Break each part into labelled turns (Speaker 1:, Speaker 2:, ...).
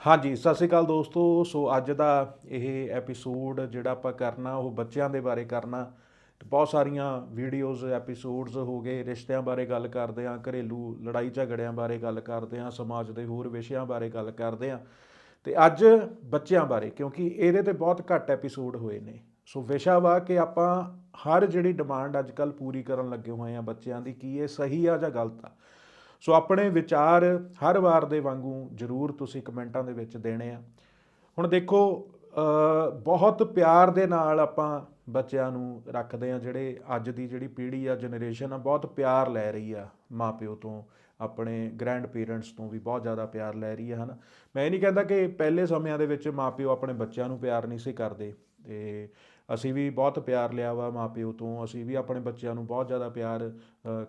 Speaker 1: ਹਾਂਜੀ, ਸਤਿ ਸ਼੍ਰੀ ਅਕਾਲ ਦੋਸਤੋ। ਸੋ ਅੱਜ ਦਾ ਇਹ ਐਪੀਸੋਡ ਜਿਹੜਾ ਆਪਾਂ ਕਰਨਾ, ਉਹ ਬੱਚਿਆਂ ਦੇ ਬਾਰੇ ਕਰਨਾ। ਬਹੁਤ ਸਾਰੀਆਂ ਵੀਡੀਓਜ਼ ਐਪੀਸੋਡਸ ਹੋ ਗਏ, ਰਿਸ਼ਤਿਆਂ ਬਾਰੇ ਗੱਲ ਕਰਦੇ ਆਂ ਘਰੇਲੂ ਲੜਾਈ ਝਗੜਿਆਂ ਬਾਰੇ ਗੱਲ ਕਰਦੇ ਆਂ ਸਮਾਜ ਦੇ ਹੋਰ ਵਿਸ਼ਿਆਂ ਬਾਰੇ ਗੱਲ ਕਰਦੇ ਆਂ ਤੇ ਅੱਜ ਬੱਚਿਆਂ ਬਾਰੇ, ਕਿਉਂਕਿ ਇਹਦੇ ਤੇ ਬਹੁਤ ਘੱਟ ਐਪੀਸੋਡ ਹੋਏ ਨੇ। ਸੋ ਵਿਸ਼ਾ ਵਾ ਕਿ ਆਪਾਂ ਹਰ ਜਿਹੜੀ ਡਿਮਾਂਡ ਅੱਜ ਕੱਲ ਪੂਰੀ ਕਰਨ ਲੱਗੇ ਹੋਏ ਆ ਬੱਚਿਆਂ ਦੀ, ਕੀ ਇਹ ਸਹੀ ਆ ਜਾਂ ਗਲਤ ਆ। ਸੋ ਆਪਣੇ ਵਿਚਾਰ ਹਰ ਵਾਰ ਦੇ ਵਾਂਗੂ ਜਰੂਰ ਤੁਸੀਂ ਕਮੈਂਟਾਂ ਦੇ ਵਿੱਚ ਦੇਣੇ ਆ। ਹੁਣ ਦੇਖੋ ਬਹੁਤ ਪਿਆਰ ਦੇ ਨਾਲ ਆਪਾਂ ਬੱਚਿਆਂ ਨੂੰ ਰੱਖਦੇ ਆ ਜਿਹੜੇ ਅੱਜ ਦੀ ਜਿਹੜੀ ਪੀੜ੍ਹੀ ਆ ਜਨਰੇਸ਼ਨ ਆ, ਬਹੁਤ ਪਿਆਰ ਲੈ ਰਹੀ ਆ ਮਾਪਿਓ ਤੋਂ, ਆਪਣੇ ਗ੍ਰੈਂਡ ਪੇਰੈਂਟਸ ਤੋਂ ਵੀ ਬਹੁਤ ਜ਼ਿਆਦਾ ਪਿਆਰ ਲੈ ਰਹੀ ਆ, ਹਨ। ਮੈਂ ਇਹ ਨਹੀਂ ਕਹਿੰਦਾ ਕਿ ਪਹਿਲੇ ਸਮਿਆਂ ਦੇ ਵਿੱਚ ਮਾਪਿਓ ਆਪਣੇ ਬੱਚਿਆਂ ਨੂੰ ਪਿਆਰ ਨਹੀਂ ਸੀ ਕਰਦੇ। ਤੇ ਅਸੀਂ ਵੀ ਬਹੁਤ ਪਿਆਰ ਲਿਆ ਵਾ ਮਾਪਿਓ ਤੋਂ, ਅਸੀਂ ਵੀ ਆਪਣੇ ਬੱਚਿਆਂ ਨੂੰ ਬਹੁਤ ਜ਼ਿਆਦਾ ਪਿਆਰ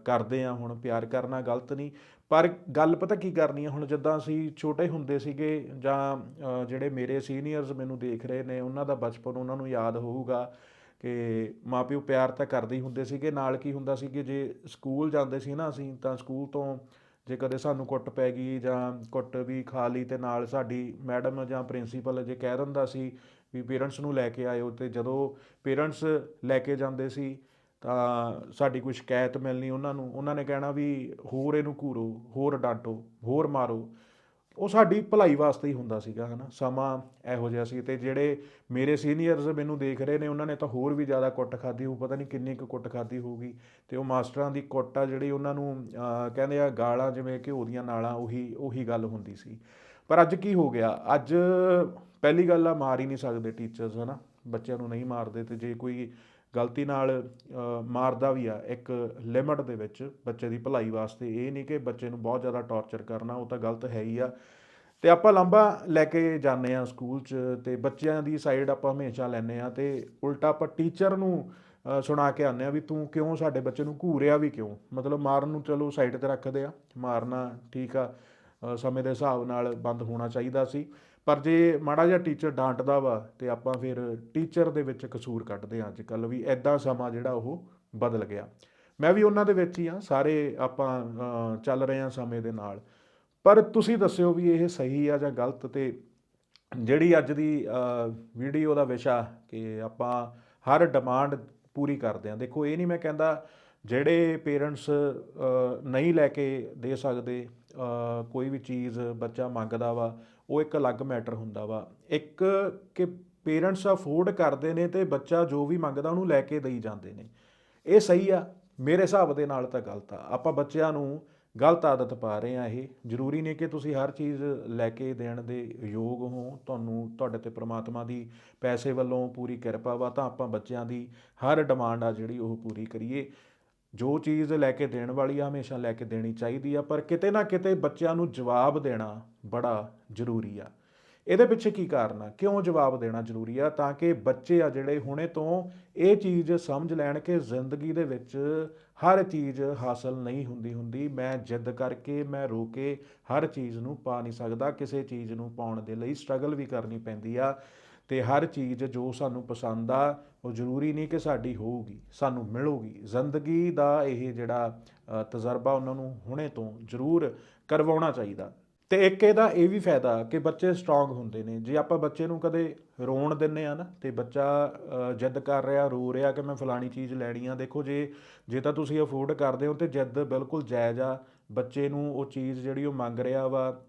Speaker 1: ਕਰਦੇ ਆ ਹੁਣ, ਪਿਆਰ ਕਰਨਾ ਗਲਤ ਨਹੀਂ। ਪਰ ਗੱਲ ਪਤਾ ਕੀ ਕਰਨੀ ਹੈ ਹੁਣ ਜਿੱਦਾਂ ਅਸੀਂ ਛੋਟੇ ਹੁੰਦੇ ਸੀਗੇ ਜਾਂ ਜਿਹੜੇ ਮੇਰੇ ਸੀਨੀਅਰਸ ਮੈਨੂੰ ਦੇਖ ਰਹੇ ਨੇ, ਉਹਨਾਂ ਦਾ ਬਚਪਨ ਉਹਨਾਂ ਨੂੰ ਯਾਦ ਹੋਊਗਾ ਕਿ ਮਾਪਿਓ ਪਿਆਰ ਤਾਂ ਕਰਦੇ ਹੀ ਹੁੰਦੇ ਸੀਗੇ। ਨਾਲ ਕੀ ਹੁੰਦਾ ਸੀ ਕਿ ਜੇ ਸਕੂਲ ਜਾਂਦੇ ਸੀ ਨਾ ਅਸੀਂ, ਤਾਂ ਸਕੂਲ ਤੋਂ ਜੇ ਕਦੇ ਸਾਨੂੰ ਕੁੱਟ ਪੈ ਗਈ ਜਾਂ ਕੁੱਟ ਵੀ ਖਾ ਲਈ ਤੇ ਨਾਲ ਸਾਡੀ ਮੈਡਮ ਜਾਂ ਪ੍ਰਿੰਸੀਪਲ ਜੇ ਕਹਿ ਦਿੰਦਾ ਸੀ ਵੀ ਪੇਰੈਂਟਸ ਨੂੰ ਲੈ ਕੇ ਆਇਓ ਤੇ ਜਦੋਂ ਪੇਰੈਂਟਸ ਲੈ ਕੇ ਜਾਂਦੇ ਸੀ ਤਾਂ ਸਾਡੀ ਕੋਈ ਸ਼ਿਕਾਇਤ ਮਿਲਣੀ ਉਹਨਾਂ ਨੂੰ, ਉਹਨਾਂ ਨੇ ਕਹਿਣਾ ਵੀ ਹੋਰ ਇਹਨੂੰ ਘੂਰੋ, ਹੋਰ ਡਾਂਟੋ, ਹੋਰ ਮਾਰੋ। ਉਹ ਸਾਡੀ ਭਲਾਈ ਵਾਸਤੇ ਹੀ ਹੁੰਦਾ ਸੀਗਾ, ਹਨਾ। ਸਮਾਂ ਇਹੋ ਜਿਹਾ ਸੀ ਤੇ ਜਿਹੜੇ ਮੇਰੇ ਸੀਨੀਅਰਸ ਮੈਨੂੰ ਦੇਖ ਰਹੇ ਨੇ, ਉਹਨਾਂ ਨੇ ਤਾਂ ਹੋਰ ਵੀ ਜ਼ਿਆਦਾ ਕੁੱਟ ਖਾਧੀ ਹੋਊ, ਪਤਾ ਨਹੀਂ ਕਿੰਨੀ ਕੁ ਕੁੱਟ ਖਾਧੀ ਹੋਊਗੀ। ਤੇ ਉਹ ਮਾਸਟਰਾਂ ਦੀ ਕੁੱਟ ਆ ਜਿਹੜੀ ਉਹਨਾਂ ਨੂੰ ਕਹਿੰਦੇ ਆ ਗਾਲਾਂ ਜਿਵੇਂ ਘਿਓ ਦੀਆਂ ਨਾਲਾਂ, ਉਹੀ ਉਹੀ ਗੱਲ ਹੁੰਦੀ ਸੀ। ਪਰ ਅੱਜ ਕੀ ਹੋ ਗਿਆ? ਅੱਜ ਪਹਿਲੀ ਗੱਲ ਆ, ਮਾਰ ਹੀ ਨਹੀਂ ਸਕਦੇ ਟੀਚਰਸ ਹਨਾ। ਬੱਚਿਆਂ ਨੂੰ ਨਹੀਂ ਮਾਰਦੇ ਤੇ ਜੇ ਕੋਈ ਗਲਤੀ ਨਾਲ ਮਾਰਦਾ ਵੀ ਆ ਇੱਕ ਲਿਮਟ ਦੇ ਵਿੱਚ ਬੱਚੇ ਦੀ ਭਲਾਈ ਵਾਸਤੇ, ਇਹ ਨਹੀਂ ਕਿ ਬੱਚੇ ਨੂੰ ਬਹੁਤ ਜ਼ਿਆਦਾ ਟੌਰਚਰ ਕਰਨਾ, ਉਹ ਤਾਂ ਗਲਤ ਹੈ ਹੀ ਆ। ਤੇ ਆਪਾਂ ਲਾਂਭਾ ਲੈ ਕੇ ਜਾਂਦੇ ਆ ਸਕੂਲ 'ਚ ਤੇ ਬੱਚਿਆਂ ਦੀ ਸਾਈਡ ਆਪਾਂ ਹਮੇਸ਼ਾ ਲੈਂਦੇ ਆ ਤੇ ਉਲਟਾ ਆਪਾਂ ਟੀਚਰ ਨੂੰ ਸੁਣਾ ਕੇ ਆਉਂਦੇ ਆ ਵੀ ਤੂੰ ਕਿਉਂ ਸਾਡੇ ਬੱਚੇ ਨੂੰ ਘੂਰਿਆ ਵੀ ਕਿਉਂ? ਮਤਲਬ ਮਾਰਨ ਨੂੰ ਚਲੋ ਸਾਈਡ ਤੇ ਰੱਖਦੇ ਆ, ਮਾਰਨਾ ਠੀਕ ਆ। ਸਮੇਂ ਦੇ ਹਿਸਾਬ ਨਾਲ ਬੰਦ ਹੋਣਾ ਚਾਹੀਦਾ ਸੀ। ਪਰ ਜੇ ਮਾੜਾ ਜਿਹਾ ਟੀਚਰ ਡਾਂਟਦਾ ਵਾ ਤੇ ਆਪਾਂ ਫਿਰ ਟੀਚਰ ਦੇ ਵਿੱਚ ਕਸੂਰ ਕੱਢਦੇ ਆ ਅੱਜ ਕੱਲ ਵੀ ਐਦਾਂ ਸਮਾਂ ਜਿਹੜਾ ਉਹ ਬਦਲ ਗਿਆ। ਮੈਂ ਵੀ ਉਹਨਾਂ ਦੇ ਵਿੱਚ ਹੀ ਆ ਸਾਰੇ ਆਪਾਂ ਚੱਲ ਰਹੇ ਆ ਸਮੇਂ ਦੇ ਨਾਲ। ਪਰ ਤੁਸੀਂ ਦੱਸਿਓ ਵੀ ਇਹ ਸਹੀ ਆ ਜਾਂ ਗਲਤ ਤੇ ਜਿਹੜੀ ਅੱਜ ਦੀ ਵੀਡੀਓ ਦਾ ਵਿਸ਼ਾ ਕਿ ਆਪਾਂ ਹਰ ਡਿਮਾਂਡ ਪੂਰੀ ਕਰਦੇ ਆ ਦੇਖੋ, ਇਹ ਨਹੀਂ ਮੈਂ ਕਹਿੰਦਾ ਜਿਹੜੇ ਪੇਰੈਂਟਸ ਨਹੀਂ ਲੈ ਕੇ ਦੇ ਸਕਦੇ ਕੋਈ ਵੀ ਚੀਜ਼ ਬੱਚਾ ਮੰਗਦਾ ਵਾ, ਉਹ ਇੱਕ ਅਲੱਗ ਮੈਟਰ ਹੁੰਦਾ ਵਾ। ਇੱਕ ਕਿ ਪੇਰੈਂਟਸ ਅਫੋਰਡ ਕਰਦੇ ਨੇ ਤੇ ਬੱਚਾ ਜੋ ਵੀ ਮੰਗਦਾ ਉਹਨੂੰ ਲੈ ਕੇ ਦੇਈ ਜਾਂਦੇ ਨੇ। ਇਹ ਸਹੀ ਆ, ਮੇਰੇ ਹਿਸਾਬ ਦੇ ਨਾਲ ਤਾਂ ਗਲਤ ਆ। ਆਪਾਂ ਬੱਚਿਆਂ ਨੂੰ ਗਲਤ ਆਦਤ ਪਾ ਰਹੇ ਆ ਇਹ। ਜ਼ਰੂਰੀ ਨਹੀਂ ਕਿ ਤੁਸੀਂ ਹਰ ਚੀਜ਼ ਲੈ ਕੇ ਦੇਣ ਦੇ ਯੋਗ ਹੋ। ਤੁਹਾਨੂੰ, ਤੁਹਾਡੇ ਤੇ ਪ੍ਰਮਾਤਮਾ ਦੀ ਪੈਸੇ ਵੱਲੋਂ ਪੂਰੀ ਕਿਰਪਾ ਵਾ, ਤਾਂ ਆਪਾਂ ਬੱਚਿਆਂ ਦੀ ਹਰ ਡਿਮਾਂਡ ਆ ਜਿਹੜੀ ਉਹ ਪੂਰੀ ਕਰੀਏ। ਜੋ ਚੀਜ਼ ਲੈ ਕੇ ਦੇਣ ਵਾਲੀ ਆ, ਹਮੇਸ਼ਾ ਲੈ ਕੇ ਦੇਣੀ ਚਾਹੀਦੀ ਆ, ਪਰ ਕਿਤੇ ਨਾ ਕਿਤੇ ਬੱਚਿਆਂ ਨੂੰ ਜਵਾਬ ਦੇਣਾ ਬੜਾ ਜ਼ਰੂਰੀ ਆ। ਇਹਦੇ ਪਿੱਛੇ ਕੀ ਕਾਰਨ ਆ? ਕਿਉਂ ਜਵਾਬ ਦੇਣਾ ਜ਼ਰੂਰੀ ਆ? ਤਾਂ ਕਿ ਬੱਚੇ ਆ ਜਿਹੜੇ ਹੁਣੇ ਤੋਂ ਇਹ ਚੀਜ਼ ਸਮਝ ਲੈਣ ਕਿ ਜ਼ਿੰਦਗੀ ਦੇ ਵਿੱਚ ਹਰ ਚੀਜ਼ ਹਾਸਲ ਨਹੀਂ ਹੁੰਦੀ ਹੁੰਦੀ, ਮੈਂ ਜਿੱਦ ਕਰਕੇ, ਮੈਂ ਰੋ ਕੇ ਹਰ ਚੀਜ਼ ਨੂੰ ਪਾ ਨਹੀਂ ਸਕਦਾ, ਕਿਸੇ ਚੀਜ਼ ਨੂੰ ਪਾਉਣ ਦੇ ਲਈ ਸਟਰਗਲ ਵੀ ਕਰਨੀ ਪੈਂਦੀ ਆ। ਤੇ ਹਰ ਚੀਜ਼ ਜੋ ਸਾਨੂੰ ਪਸੰਦ ਆ, ਉਹ ਜ਼ਰੂਰੀ ਨਹੀਂ ਕਿ ਸਾਡੀ ਹੋਊਗੀ, ਸਾਨੂੰ ਮਿਲੂਗੀ। ਜ਼ਿੰਦਗੀ ਦਾ ਇਹ ਜਿਹੜਾ ਤਜਰਬਾ ਉਹਨਾਂ ਨੂੰ ਹੁਣੇ ਤੋਂ ਜ਼ਰੂਰ ਕਰਵਾਉਣਾ ਚਾਹੀਦਾ। ਤੇ ਇੱਕ ਇਹਦਾ ਇਹ ਵੀ ਫਾਇਦਾ ਕਿ ਬੱਚੇ ਸਟਰੋਂਗ ਹੁੰਦੇ ਨੇ। ਜੇ ਆਪਾਂ ਬੱਚੇ ਨੂੰ ਕਦੇ ਰੋਣ ਦਿੰਨੇ ਆ ਨਾ, ਤੇ ਬੱਚਾ ਜਿੱਦ ਕਰ ਰਿਹਾ, ਰੋ ਰਿਹਾ ਕਿ ਮੈਂ ਫਲਾਣੀ ਚੀਜ਼ ਲੈਣੀ ਆ, ਦੇਖੋ ਜੇ ਜੇ ਤਾਂ ਤੁਸੀਂ ਅਫੋਰਡ ਕਰਦੇ ਹੋ ਤੇ ਜਿੱਦ ਬਿਲਕੁਲ ਜਾਇਜ਼ ਆ। ਬੱਚੇ ਨੂੰ ਉਹ ਚੀਜ਼ ਜਿਹੜੀ ਉਹ ਮੰਗ ਰਿਹਾ ਵਾ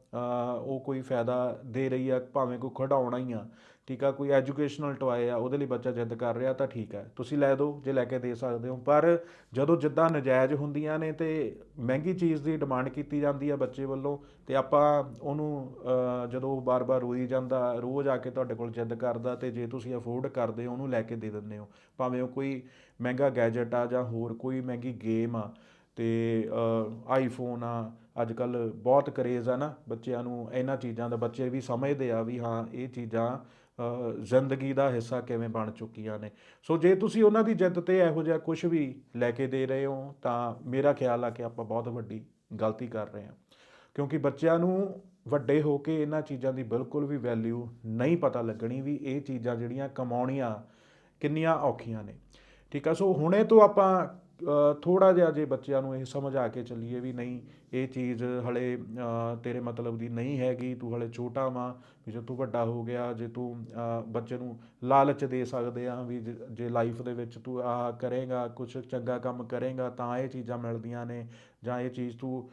Speaker 1: ਉਹ ਕੋਈ ਫਾਇਦਾ ਦੇ ਰਹੀ ਆ, ਭਾਵੇਂ ਕੋਈ ਖਿਡੌਣਾ ਹੀ ਆ। ਠੀਕ ਆ, ਕੋਈ ਐਜੂਕੇਸ਼ਨਲ ਟੋਏ ਆ, ਉਹਦੇ ਲਈ ਬੱਚਾ ਜਿੱਦ ਕਰ ਰਿਹਾ ਤਾਂ ਠੀਕ ਹੈ ਤੁਸੀਂ ਲੈ ਦਿਓ ਜੇ ਲੈ ਕੇ ਦੇ ਸਕਦੇ ਹੋ। ਪਰ ਜਦੋਂ ਜਿੱਦਾਂ ਨਜਾਇਜ਼ ਹੁੰਦੀਆਂ ਨੇ ਤੇ ਮਹਿੰਗੀ ਚੀਜ਼ ਦੀ ਡਿਮਾਂਡ ਕੀਤੀ ਜਾਂਦੀ ਆ ਬੱਚੇ ਵੱਲੋਂ, ਤੇ ਆਪਾਂ ਉਹਨੂੰ ਜਦੋਂ ਬਾਰ-ਬਾਰ ਰੋਈ ਜਾਂਦਾ, ਰੋਜ਼ ਆ ਕੇ ਤੁਹਾਡੇ ਕੋਲ ਜਿੱਦ ਕਰਦਾ ਤੇ ਜੇ ਤੁਸੀਂ ਅਫੋਰਡ ਕਰਦੇ ਹੋ, ਉਹਨੂੰ ਲੈ ਕੇ ਦੇ ਦਿੰਦੇ ਹੋ। ਭਾਵੇਂ ਉਹ ਕੋਈ ਮਹਿੰਗਾ ਗੈਜਟ ਆ ਜਾਂ ਹੋਰ ਕੋਈ ਮਹਿੰਗੀ ਗੇਮ ਆ ਤੇ ਆਈਫੋਨ ਆ ਅੱਜ ਕੱਲ ਬਹੁਤ ਕਰੇਜ਼ ਆ ਨਾ ਬੱਚਿਆਂ ਨੂੰ। ਇਹਨਾਂ ਚੀਜ਼ਾਂ ਦਾ ਬੱਚੇ ਵੀ ਸਮਝਦੇ ਆ ਵੀ ਹਾਂ, ਇਹ ਚੀਜ਼ਾਂ ਜ਼ਿੰਦਗੀ ਦਾ ਹਿੱਸਾ ਕਿਵੇਂ ਬਣ ਚੁੱਕੀਆਂ ਨੇ। ਸੋ ਜੇ ਤੁਸੀਂ ਉਹਨਾਂ ਦੀ ਜਿੱਦ ਤੇ ਇਹੋ ਜਿਹਾ ਕੁਝ ਵੀ ਲੈ ਕੇ ਦੇ ਰਹੇ ਹੋ, ਤਾਂ ਮੇਰਾ ਖਿਆਲ ਆ ਕਿ ਆਪਾਂ ਬਹੁਤ ਵੱਡੀ ਗਲਤੀ ਕਰ ਰਹੇ ਹਾਂ। ਕਿਉਂਕਿ ਬੱਚਿਆਂ ਨੂੰ ਵੱਡੇ ਹੋ ਕੇ ਇਹਨਾਂ ਚੀਜ਼ਾਂ ਦੀ ਬਿਲਕੁਲ ਵੀ ਵੈਲਿਊ ਨਹੀਂ ਪਤਾ ਲੱਗਣੀ ਵੀ ਇਹ ਚੀਜ਼ਾਂ ਜਿਹੜੀਆਂ ਕਮਾਉਣੀਆਂ ਕਿੰਨੀਆਂ ਔਖੀਆਂ ਨੇ। ਠੀਕ ਆ, ਸੋ ਹੁਣੇ ਤੋਂ ਆਪਾਂ ਥੋੜਾ ਜਿਹਾ ਜੇ ਬੱਚਿਆਂ ਨੂੰ ਇਹ ਸਮਝ ਆ ਕੇ ਚੱਲੀਏ ਵੀ ਨਹੀਂ, ਇਹ ਚੀਜ਼ ਹਲੇ ਤੇਰੇ ਮਤਲਬ ਦੀ ਨਹੀਂ ਹੈਗੀ, ਤੂੰ ਹਲੇ ਛੋਟਾ ਵਾਂ, ਵੀ ਜੇ ਤੂੰ ਵੱਡਾ ਹੋ ਗਿਆ, ਜੇ ਤੂੰ ਬੱਚੇ ਨੂੰ ਲਾਲਚ ਦੇ ਸਕਦੇ ਆ ਵੀ ਜੇ- ਜੇ ਲਾਈਫ ਦੇ ਵਿੱਚ ਤੂੰ ਆ ਕਰੇਗਾ ਕੁਝ ਚੰਗਾ ਕੰਮ ਕਰੇਗਾ, ਤਾਂ ਇਹ ਚੀਜ਼ਾਂ ਮਿਲਦੀਆਂ ਨੇ, ਜਾਂ ਇਹ ਚੀਜ਼ ਤੂੰ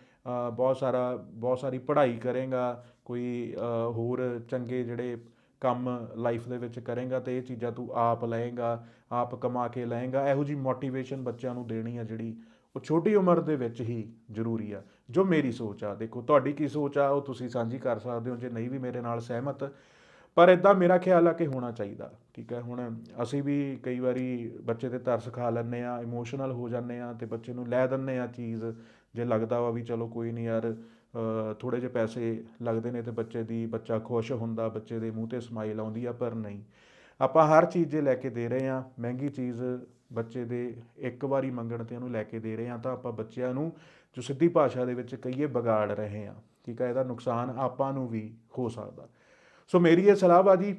Speaker 1: ਬਹੁਤ ਸਾਰਾ, ਬਹੁਤ ਸਾਰੀ ਪੜ੍ਹਾਈ ਕਰੇਗਾ, ਕੋਈ ਹੋਰ ਚੰਗੇ ਜਿਹੜੇ ਕੰਮ ਲਾਈਫ ਦੇ ਵਿੱਚ ਕਰੇਗਾ ਤੇ ਇਹ ਚੀਜ਼ਾਂ ਤੂੰ ਆਪ ਲਏਗਾ, ਆਪ ਕਮਾ ਕੇ ਲਏਗਾ। ਇਹੋ ਜੀ ਮੋਟੀਵੇਸ਼ਨ ਬੱਚਿਆਂ ਨੂੰ ਦੇਣੀ ਆ ਜਿਹੜੀ ਉਹ ਛੋਟੀ ਉਮਰ ਦੇ ਵਿੱਚ ਹੀ ਜ਼ਰੂਰੀ ਆ। ਜੋ ਮੇਰੀ ਸੋਚ ਆ, ਦੇਖੋ ਤੁਹਾਡੀ ਕੀ ਸੋਚ ਆ, ਉਹ ਤੁਸੀਂ ਸਾਂਝੀ ਕਰ ਸਕਦੇ ਹੋ, ਜੇ ਨਹੀਂ ਵੀ ਮੇਰੇ ਨਾਲ ਸਹਿਮਤ। ਪਰ ਇਦਾਂ ਮੇਰਾ ਖਿਆਲ ਆ ਕਿ ਹੋਣਾ ਚਾਹੀਦਾ, ਠੀਕ ਹੈ? ਹੁਣ ਅਸੀਂ ਵੀ ਕਈ ਵਾਰੀ ਬੱਚੇ ਤੇ ਤਰਸ ਖਾ ਲੈਂਦੇ ਆ ਇਮੋਸ਼ਨਲ ਹੋ ਜਾਂਦੇ ਆ ਤੇ ਬੱਚੇ ਨੂੰ ਲੈ ਦਿੰਦੇ ਆ ਚੀਜ਼। ਜੇ ਲੱਗਦਾ ਵਾ ਵੀ ਚਲੋ ਕੋਈ ਨਹੀਂ ਯਾਰ ਥੋੜੇ ਜਿਹੇ ਪੈਸੇ ਲੱਗਦੇ ਨੇ ਤੇ ਬੱਚੇ ਦੀ, ਬੱਚਾ ਖੁਸ਼ ਹੁੰਦਾ, ਬੱਚੇ ਦੇ ਮੂੰਹ ਤੇ ਸਮਾਈਲ ਆਉਂਦੀ ਆ, ਪਰ ਨਹੀਂ। ਆਪਾਂ ਹਰ ਚੀਜ਼ ਜੇ ਲੈ ਕੇ ਦੇ ਰਹੇ ਆ ਮਹਿੰਗੀ ਚੀਜ਼ ਬੱਚੇ ਦੇ ਇੱਕ ਵਾਰੀ ਮੰਗਣ ਤੇ ਉਹਨੂੰ ਲੈ ਕੇ ਦੇ ਰਹੇ ਆ ਤਾਂ ਆਪਾਂ ਬੱਚਿਆਂ ਨੂੰ ਜੋ ਸਿੱਧੀ ਭਾਸ਼ਾ ਦੇ ਵਿੱਚ ਕਹੀਏ ਵਿਗਾੜ ਰਹੇ ਆ ਠੀਕ ਹੈ ਇਹਦਾ ਨੁਕਸਾਨ ਆਪਾਂ ਨੂੰ ਵੀ ਹੋ ਸਕਦਾ। ਸੋ ਮੇਰੀ ਇਹ ਸਲਾਹ ਬਾਜੀ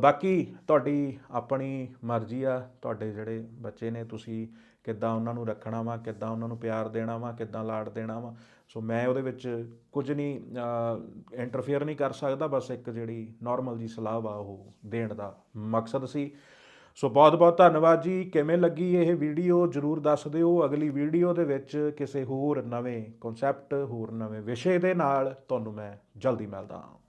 Speaker 1: ਬਾਕੀ ਤੁਹਾਡੀ ਆਪਣੀ ਮਰਜ਼ੀ ਆ, ਤੁਹਾਡੇ ਜਿਹੜੇ ਬੱਚੇ ਨੇ ਤੁਸੀਂ ਕਿੱਦਾਂ ਉਹਨਾਂ ਨੂੰ ਰੱਖਣਾ ਵਾ, ਕਿੱਦਾਂ ਉਹਨਾਂ ਨੂੰ ਪਿਆਰ ਦੇਣਾ ਵਾ, ਕਿੱਦਾਂ ਲਾਡ ਦੇਣਾ ਵਾ। ਸੋ ਮੈਂ ਉਹਦੇ ਵਿੱਚ ਕੁਝ ਨਹੀਂ ਇੰਟਰਫੇਅਰ ਨਹੀਂ ਕਰ ਸਕਦਾ, ਬਸ ਇੱਕ ਜਿਹੜੀ ਨਾਰਮਲ ਜੀ ਸਲਾਹ ਵਾ ਉਹ ਦੇਣ ਦਾ ਮਕਸਦ ਸੀ। ਸੋ ਬਹੁਤ ਬਹੁਤ ਧੰਨਵਾਦ ਜੀ। ਕਿਵੇਂ ਲੱਗੀ ਇਹ ਵੀਡੀਓ ਜਰੂਰ ਦੱਸ ਦਿਓ। ਅਗਲੀ ਵੀਡੀਓ ਦੇ ਵਿੱਚ ਕਿਸੇ ਹੋਰ ਨਵੇਂ ਕਨਸੈਪਟ ਹੋਰ ਨਵੇਂ ਵਿਸ਼ੇ ਦੇ ਨਾਲ ਤੁਹਾਨੂੰ ਮੈਂ ਜਲਦੀ ਮਿਲਦਾ ਹਾਂ।